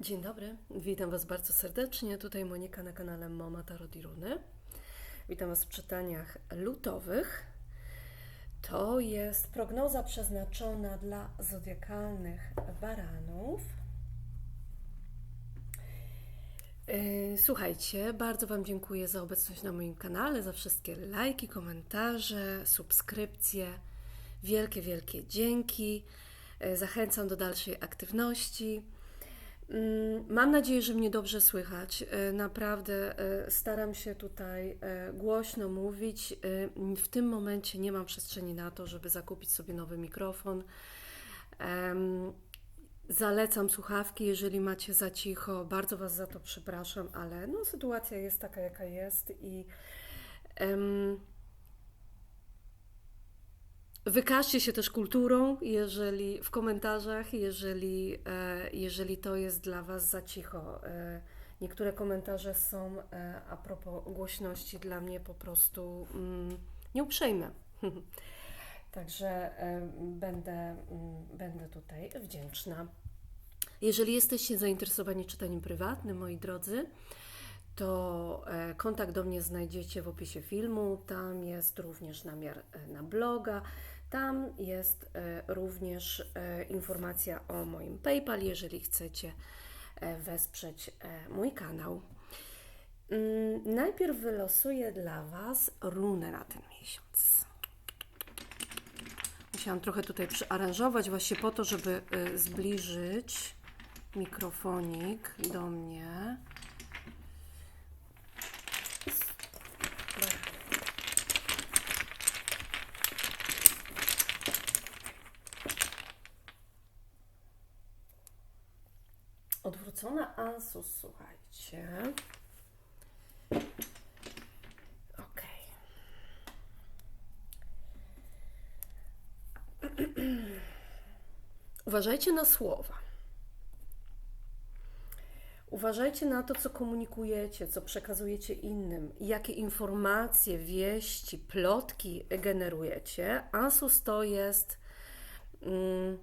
Dzień dobry, witam Was bardzo serdecznie. Tutaj Monika na kanale Mama Tarot i Runy. Witam Was w czytaniach lutowych. To jest prognoza przeznaczona dla zodiakalnych baranów. Yy, Słuchajcie, bardzo Wam dziękuję za obecność na moim kanale, za wszystkie lajki, komentarze, subskrypcje. Wielkie, wielkie dzięki. Yy, Zachęcam do dalszej aktywności. Mm, Mam nadzieję, że mnie dobrze słychać. E, Naprawdę e, staram się tutaj e, głośno mówić. W tym momencie nie mam przestrzeni na to, żeby zakupić sobie nowy mikrofon. Zalecam słuchawki, jeżeli macie za cicho. Bardzo Was za to przepraszam, ale no, sytuacja jest taka, jaka jest i em, Wykażcie się też kulturą, jeżeli w komentarzach, jeżeli, e, jeżeli to jest dla Was za cicho. E, niektóre komentarze są e, a propos głośności dla mnie po prostu mm, nieuprzejme. Także będę, mm, będę tutaj wdzięczna. Jeżeli jesteście zainteresowani czytaniem prywatnym, moi drodzy, to kontakt do mnie znajdziecie w opisie filmu. Tam jest również namiar na bloga. Tam jest e, również e, informacja o moim PayPal, jeżeli chcecie e, wesprzeć mój kanał. Mm, Najpierw wylosuję dla Was runę na ten miesiąc. Musiałam trochę tutaj przyaranżować właśnie po to, żeby zbliżyć mikrofonik do mnie. Odwrócona Asus, słuchajcie. Ok. Uważajcie na słowa. Uważajcie na to, co komunikujecie, co przekazujecie innym, jakie informacje, wieści, plotki generujecie. Asus to jest mm,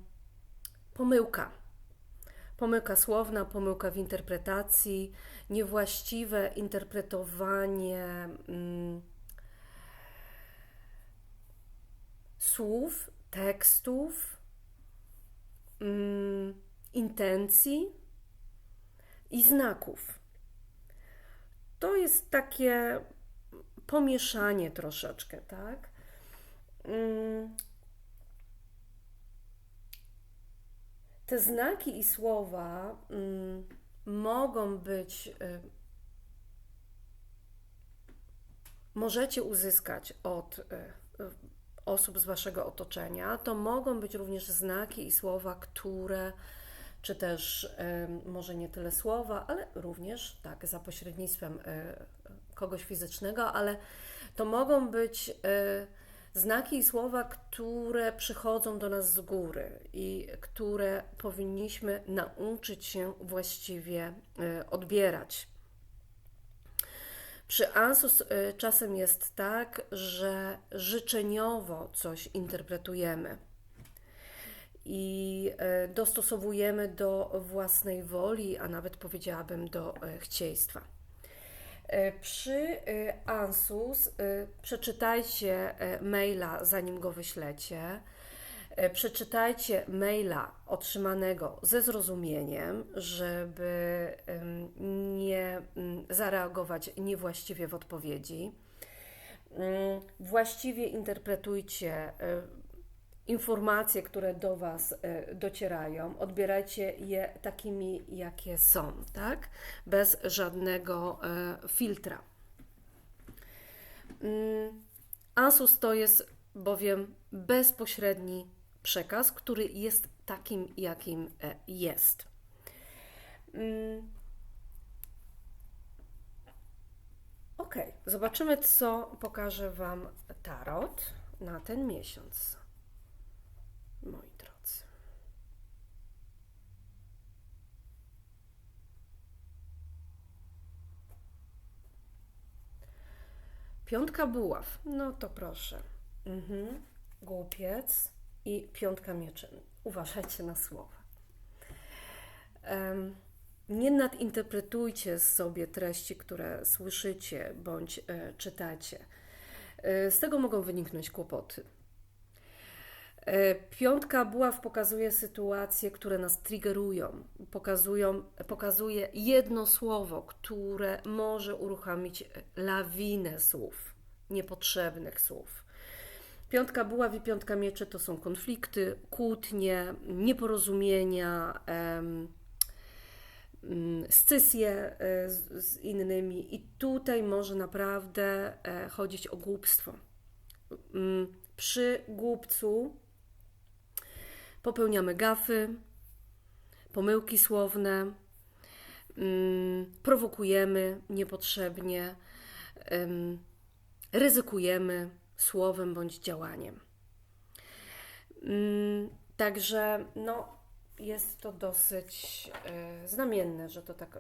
pomyłka. Pomyłka słowna, pomyłka w interpretacji, niewłaściwe interpretowanie mm, słów, tekstów, mm, intencji i znaków. To jest takie pomieszanie troszeczkę, tak? Mm. Te znaki i słowa mm, mogą być, y, możecie uzyskać od y, y, osób z waszego otoczenia. To mogą być również znaki i słowa, które czy też może nie tyle słowa, ale również tak za pośrednictwem kogoś fizycznego, ale to mogą być znaki i słowa, które przychodzą do nas z góry i które powinniśmy nauczyć się właściwie y, odbierać. Przy Asus y, czasem jest tak, że życzeniowo coś interpretujemy i e, dostosowujemy do własnej woli, a nawet powiedziałabym do e, chcieństwa. E, Przy e, Ansus e, przeczytajcie maila, zanim go wyślecie. Przeczytajcie maila otrzymanego ze zrozumieniem, żeby nie zareagować niewłaściwie w odpowiedzi. Mm, Właściwie interpretujcie informacje, które do Was e, docierają, odbierajcie je takimi, jakie są, tak? Bez żadnego e, filtra. Mm, Asus to jest bowiem bezpośredni przekaz, który jest takim, jakim e, jest. Mm. Ok, zobaczymy, co pokaże Wam Tarot na ten miesiąc moi drodzy. Piątka buław. No to proszę. Mhm. Głupiec i piątka mieczy. Uważajcie na słowa. Em, nie nadinterpretujcie sobie treści, które słyszycie bądź e, czytacie. E, z tego mogą wyniknąć kłopoty. E, piątka buław pokazuje sytuacje, które nas triggerują, pokazują, pokazuje jedno słowo, które może uruchomić lawinę słów, niepotrzebnych słów. Piątka buław i piątka mieczy to są konflikty, kłótnie, nieporozumienia, em, mm, scysje e, z, z innymi, i tutaj może naprawdę e, chodzić o głupstwo. Mm, Przy głupcu popełniamy gafy, pomyłki słowne, mm, prowokujemy niepotrzebnie, em, ryzykujemy słowem bądź działaniem. Mm, Także no, jest to dosyć e, znamienne, że to tak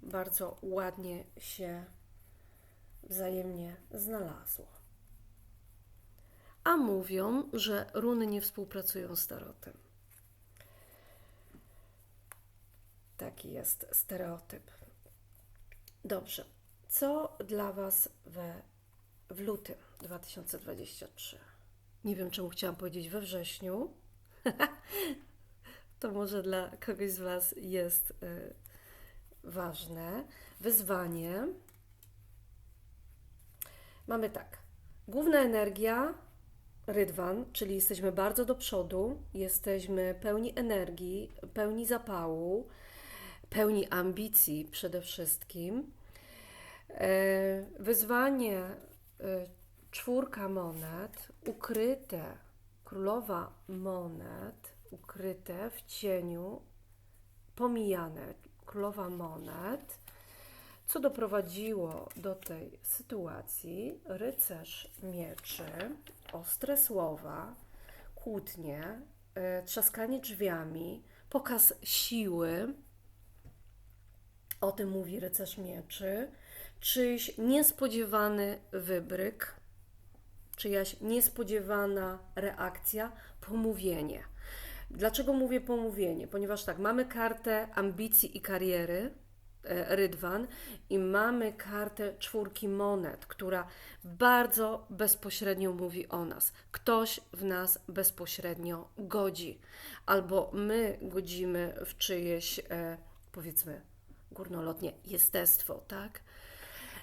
bardzo ładnie się wzajemnie znalazło. A mówią, że runy nie współpracują z tarotem. Taki jest stereotyp. Dobrze. Co dla Was we, w lutym 2023? Nie wiem, czemu chciałam powiedzieć we wrześniu. to może dla kogoś z Was jest y, ważne. Wyzwanie. Mamy tak. Główna energia rydwan, czyli jesteśmy bardzo do przodu, jesteśmy pełni energii, pełni zapału, pełni ambicji przede wszystkim. E, Wyzwanie e, czwórka monet, ukryte, królowa monet, ukryte w cieniu, pomijane, królowa monet. Co doprowadziło do tej sytuacji? Rycerz mieczy, ostre słowa, kłótnie, e, trzaskanie drzwiami, pokaz siły. O tym mówi rycerz mieczy. Czyjś niespodziewany wybryk, czyjaś niespodziewana reakcja, pomówienie. Dlaczego mówię pomówienie? Ponieważ tak, mamy kartę ambicji i kariery, Rydwan, i mamy kartę czwórki monet, która bardzo bezpośrednio mówi o nas. Ktoś w nas bezpośrednio godzi, albo my godzimy w czyjeś, e, powiedzmy, górnolotnie jestestwo, tak?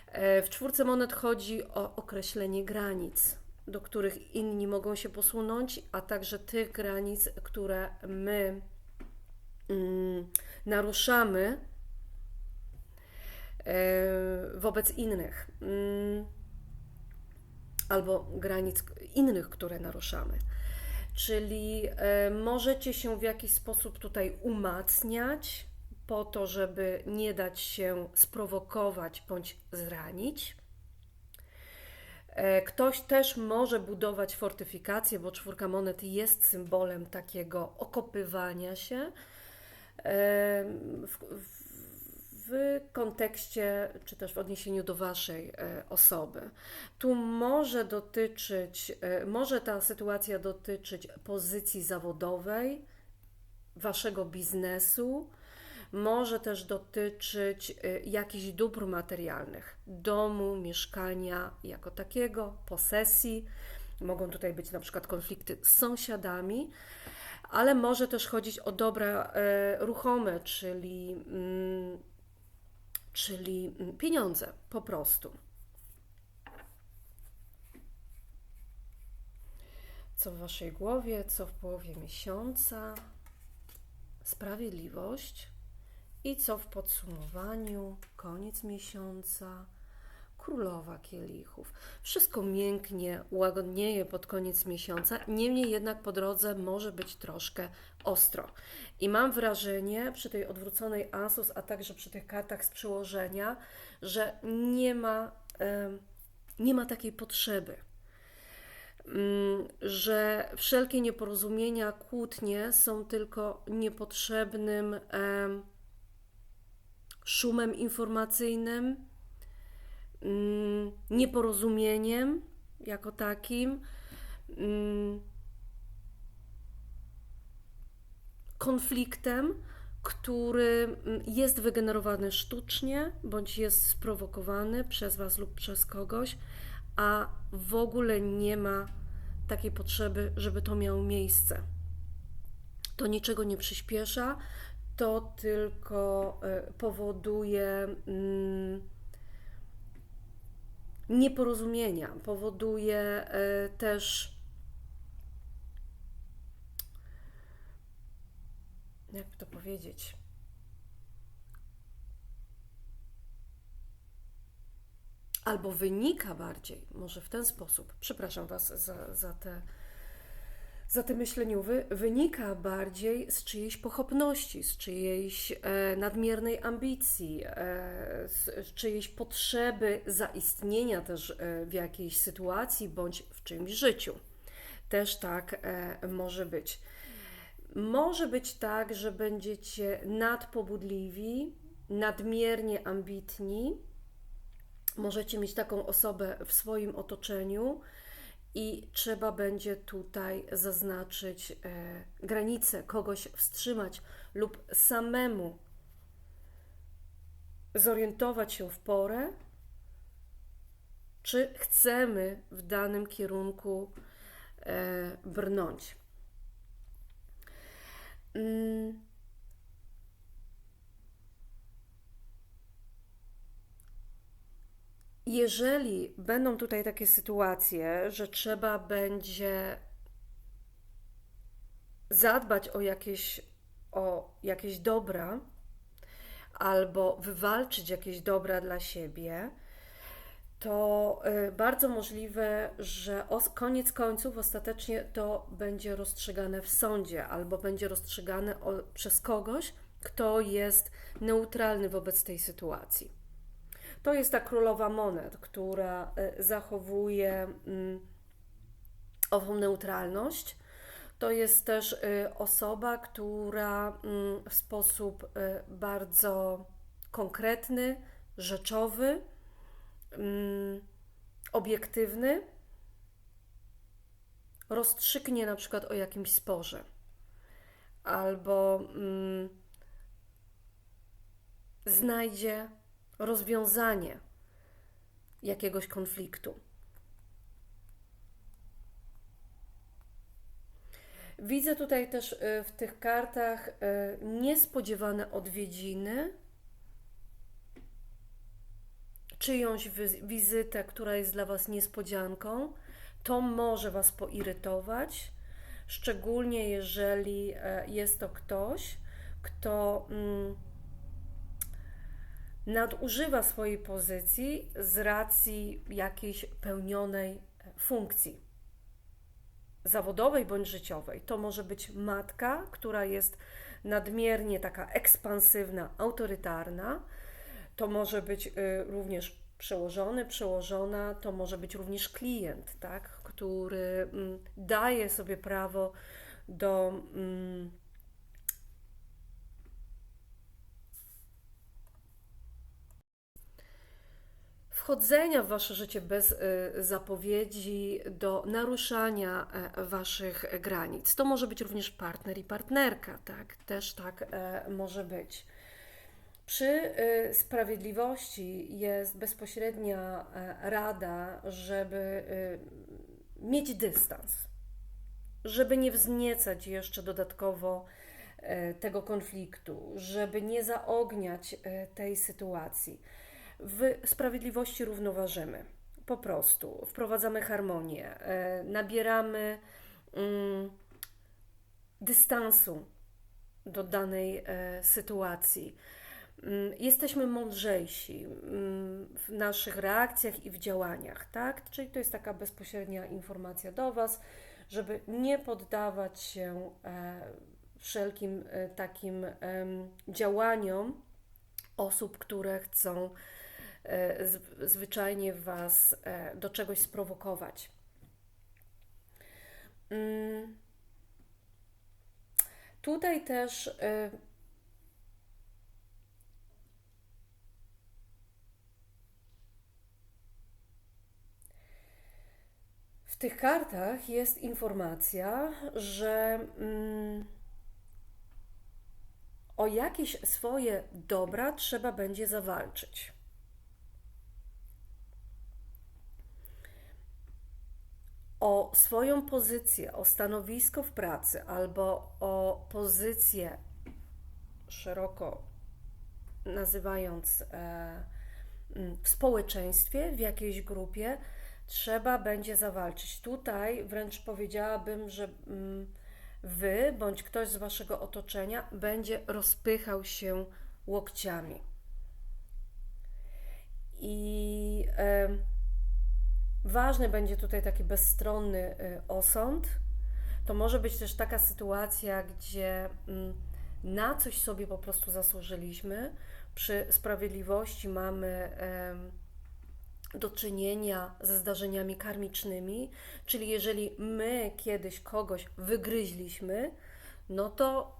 E, W czwórce monet chodzi o określenie granic, do których inni mogą się posunąć, a także tych granic, które my mm, naruszamy e, wobec innych, mm, albo granic innych, które naruszamy. Czyli e, możecie się w jakiś sposób tutaj umacniać, po to, żeby nie dać się sprowokować bądź zranić. E, Ktoś też może budować fortyfikacje, bo czwórka monet jest symbolem takiego okopywania się e, w, w, w kontekście czy też w odniesieniu do Waszej e, osoby. Tu może dotyczyć, e, może ta sytuacja dotyczyć pozycji zawodowej, Waszego biznesu, może też dotyczyć y, jakichś dóbr materialnych, domu, mieszkania jako takiego, posesji. Mogą tutaj być na przykład konflikty z sąsiadami, ale może też chodzić o dobra e, ruchome, czyli, mm, czyli mm, pieniądze po prostu. Co w Waszej głowie, co w połowie miesiąca? Sprawiedliwość. I co w podsumowaniu? Koniec miesiąca. Królowa kielichów. Wszystko mięknie, łagodnieje pod koniec miesiąca, niemniej jednak po drodze może być troszkę ostro. I mam wrażenie przy tej odwróconej Asus, a także przy tych kartach z przyłożenia, że nie ma, nie ma takiej potrzeby. Mm, Że wszelkie nieporozumienia, kłótnie są tylko niepotrzebnym em, szumem informacyjnym, nieporozumieniem jako takim, mm, konfliktem, który mm, jest wygenerowany sztucznie bądź jest sprowokowany przez Was lub przez kogoś, a w ogóle nie ma takiej potrzeby, żeby to miało miejsce. To niczego nie przyspiesza, to tylko e, powoduje mm, nieporozumienia, powoduje e, też jak to powiedzieć? Albo wynika bardziej, może w ten sposób, przepraszam Was za, za te za te myśleniowy wynika bardziej z czyjejś pochopności, z czyjejś e, nadmiernej ambicji, e, z, z czyjejś potrzeby zaistnienia też e, w jakiejś sytuacji bądź w czymś życiu. Też tak e, może być. Może być tak, że będziecie nadpobudliwi, nadmiernie ambitni. Możecie mieć taką osobę w swoim otoczeniu i trzeba będzie tutaj zaznaczyć e, granice, kogoś wstrzymać lub samemu zorientować się w porę, czy chcemy w danym kierunku e, brnąć. Mm. Jeżeli będą tutaj takie sytuacje, że trzeba będzie zadbać o jakieś, o jakieś dobra albo wywalczyć jakieś dobra dla siebie, to y, bardzo możliwe, że koniec końców ostatecznie to będzie rozstrzygane w sądzie albo będzie rozstrzygane przez kogoś, kto jest neutralny wobec tej sytuacji. To jest ta królowa monet, która y, zachowuje mm, ową neutralność. To jest też y, osoba, która mm, w sposób bardzo konkretny, rzeczowy, mm, obiektywny rozstrzygnie na przykład o jakimś sporze albo znajdzie rozwiązanie jakiegoś konfliktu. Widzę tutaj też y, w tych kartach y, niespodziewane odwiedziny czyjąś wizytę, która jest dla Was niespodzianką, to może Was poirytować, szczególnie jeżeli e, jest to ktoś, kto mm, nadużywa swojej pozycji z racji jakiejś pełnionej funkcji. Zawodowej bądź życiowej. To może być matka, która jest nadmiernie taka ekspansywna, autorytarna, to może być y, również przełożony, przełożona, to może być również klient, tak, który mm, daje sobie prawo do wchodzenia w wasze życie bez y, zapowiedzi, do naruszania e, waszych granic. To może być również partner i partnerka, tak? Też tak e, może być. Przy y, sprawiedliwości jest bezpośrednia e, rada, żeby y, mieć dystans, żeby nie wzniecać jeszcze dodatkowo tego konfliktu, żeby nie zaogniać tej sytuacji. W sprawiedliwości równoważymy. Po prostu wprowadzamy harmonię, nabieramy mm, dystansu do danej sytuacji Mm, jesteśmy mądrzejsi mm, w naszych reakcjach i w działaniach, tak? Czyli to jest taka bezpośrednia informacja do Was, żeby nie poddawać się e, wszelkim e, takim działaniom osób, które chcą e, zwyczajnie Was do czegoś sprowokować. Mm. Tutaj też W tych kartach jest informacja, że mm, o jakieś swoje dobra trzeba będzie zawalczyć. O swoją pozycję, o stanowisko w pracy albo o pozycję szeroko nazywając e, w społeczeństwie, w jakiejś grupie, trzeba będzie zawalczyć. Tutaj wręcz powiedziałabym, że wy bądź ktoś z waszego otoczenia będzie rozpychał się łokciami. I e, ważny będzie tutaj taki bezstronny e, osąd. To może być też taka sytuacja, gdzie mm, na coś sobie po prostu zasłużyliśmy. Przy sprawiedliwości mamy. Do czynienia ze zdarzeniami karmicznymi, czyli jeżeli my kiedyś kogoś wygryźliśmy, no to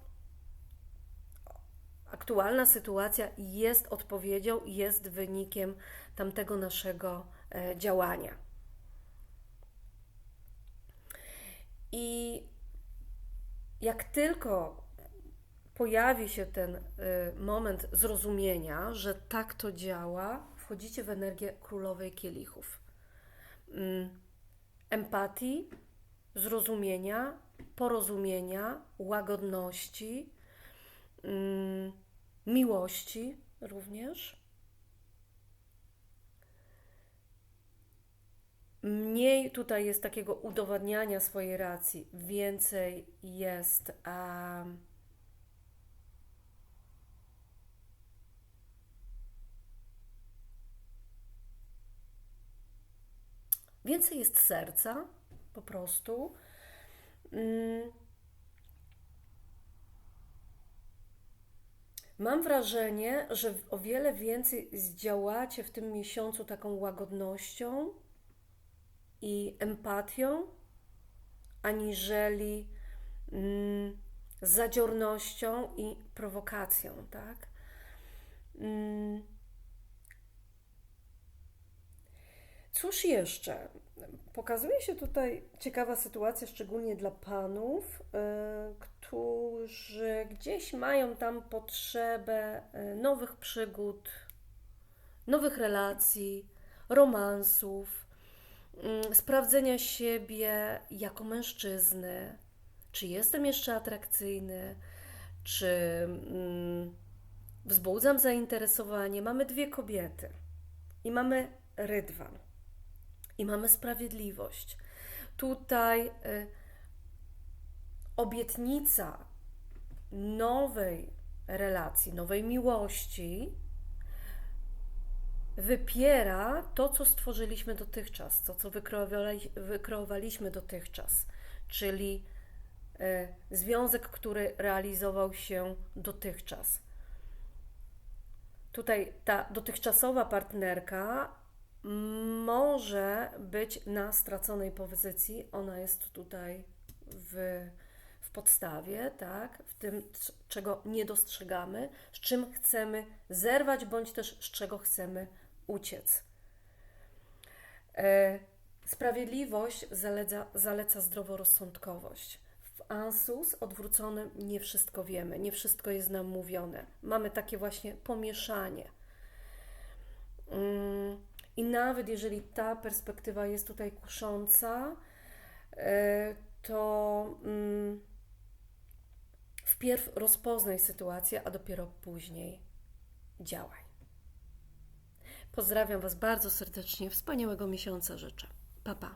aktualna sytuacja jest odpowiedzią, jest wynikiem tamtego naszego e, działania. I jak tylko pojawi się ten e, moment zrozumienia, że tak to działa, wchodzicie w energię królowej kielichów. Mm, empatii, zrozumienia, porozumienia, łagodności, mm, miłości również. Mniej tutaj jest takiego udowadniania swojej racji, więcej jest. Um, Więcej jest serca, po prostu. Mm. Mam wrażenie, że o wiele więcej zdziałacie w tym miesiącu taką łagodnością i empatią, aniżeli mm, zadziornością i prowokacją, tak? Mm. Cóż jeszcze? Pokazuje się tutaj ciekawa sytuacja, szczególnie dla panów, y, którzy gdzieś mają tam potrzebę y, nowych przygód, nowych relacji, romansów, sprawdzenia siebie jako mężczyzny. Czy jestem jeszcze atrakcyjny? Czy mm, wzbudzam zainteresowanie? Mamy dwie kobiety i mamy rydwan i mamy sprawiedliwość. Tutaj y, obietnica nowej relacji, nowej miłości wypiera to, co stworzyliśmy dotychczas, to, co wykreowaliśmy dotychczas, czyli y, związek, który realizował się dotychczas. Tutaj ta dotychczasowa partnerka może być na straconej pozycji. Ona jest tutaj w, w podstawie, tak? w tym, czego nie dostrzegamy, z czym chcemy zerwać, bądź też z czego chcemy uciec. E, sprawiedliwość zaleca, zaleca zdroworozsądkowość. W Ansus odwróconym nie wszystko wiemy, nie wszystko jest nam mówione. Mamy takie właśnie pomieszanie. Mm i nawet jeżeli ta perspektywa jest tutaj kusząca, e, to mm, wpierw rozpoznaj sytuację, a dopiero później działaj. Pozdrawiam Was bardzo serdecznie. Wspaniałego miesiąca życzę. Pa, pa.